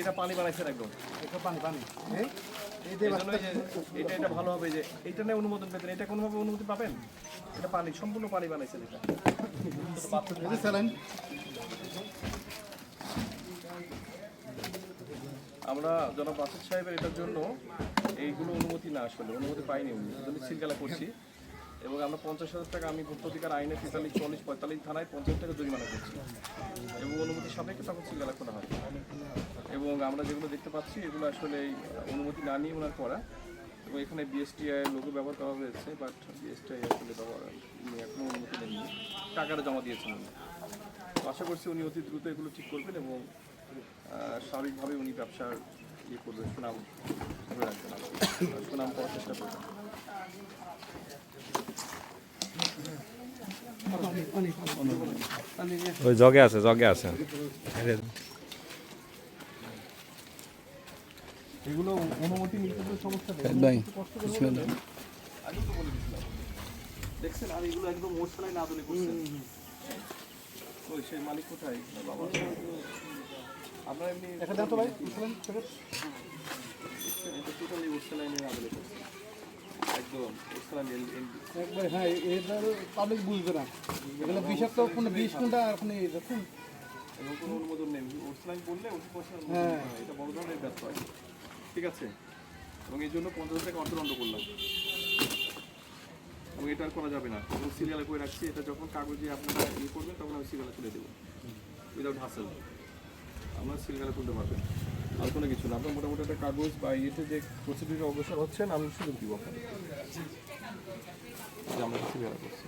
এটা পানি বানাইছেন একদম। এটা পানি পানি। এই এটা এটা ভালো হবে যে এইটা নিয়ে অনুমোদন পেতেন। এটা কোনোভাবে অনুমতি পাবেন? এটা পানি সম্পূর্ণ পানি বানাইছেন এটা। আমরা জনাব বাসুদ সাহেবের এটার জন্য এইগুলো অনুমতি না আসলে অনুমতি পাইনি উনি। সিলগালা করছি। এবং আমরা পঞ্চাশ হাজার টাকা আমি অধিকার আইনে তেতাল্লিশ চল্লিশ পঁয়তাল্লিশ থানায় পঞ্চাশ টাকা জরিমানা করছি। এবং অনুমতি সাপেক্ষে তখন সিলগালা করা হয়। এবং আমরা যেগুলো দেখতে পাচ্ছি, এগুলো আসলে অনুমতি না নিয়ে ওনার করা। এবং এখানে বিএসটিআই লোগো ব্যবহার করা হয়েছে বাট বিএসটিআই আসলে ব্যবহার এখনও অনুমতি নেননি। টাকাটা জমা দিয়েছেন উনি। আশা করছি উনি অতি দ্রুত এগুলো ঠিক করবেন এবং স্বাভাবিকভাবে উনি ব্যবসার ইয়ে করবেন, সুনাম রাখবেন সুনাম পাওয়ার চেষ্টা করবেন। ওই জগে আছে জগে আছে। এগুলো অনুমতি নিতে তো সমস্যা নেই। আমি তো বলে দিচ্ছিলাম দেখছেন আর এগুলো একদম মোটসালাই না দলে করছেন। ওই সেই মালিক কোথায়? না বাবা। আপনার এমনি দেখা দেন তো ভাই টোটালি মোটসালাইনে না দলে করছেন। একদম একবার হ্যাঁ এটা পাবলিক বুঝবে না। এগুলো বিষাক্ত কোনো বিষ কোনটা আর কোনো দেখুন। এবং কোনো অনুমোদন নেই। বললে পয়সা হ্যাঁ। এটা বড় ধরনের ব্যস্ত ঠিক আছে? এবং এই জন্য পঞ্চাশ হাজার টাকা অর্থদণ্ড করলাম। এবং এটা আর করা যাবে না। এবং সিরিয়ালে করে রাখছি এটা যখন কাগজে আপনারা ইয়ে করবেন তখন আমি সিরিয়ালে তুলে দেবো। উইদাউট হাসেল আমরা সিরিয়ালে তুলতে পারবেন। আর কোনো কিছু না। আপনার মোটামুটি একটা কাগজ বা ইয়েতে যে প্রসিডিউরে অগ্রসর হচ্ছেন, আমি শুধু দিব আপনাকে। আমরা কিছু বেড়া করছি।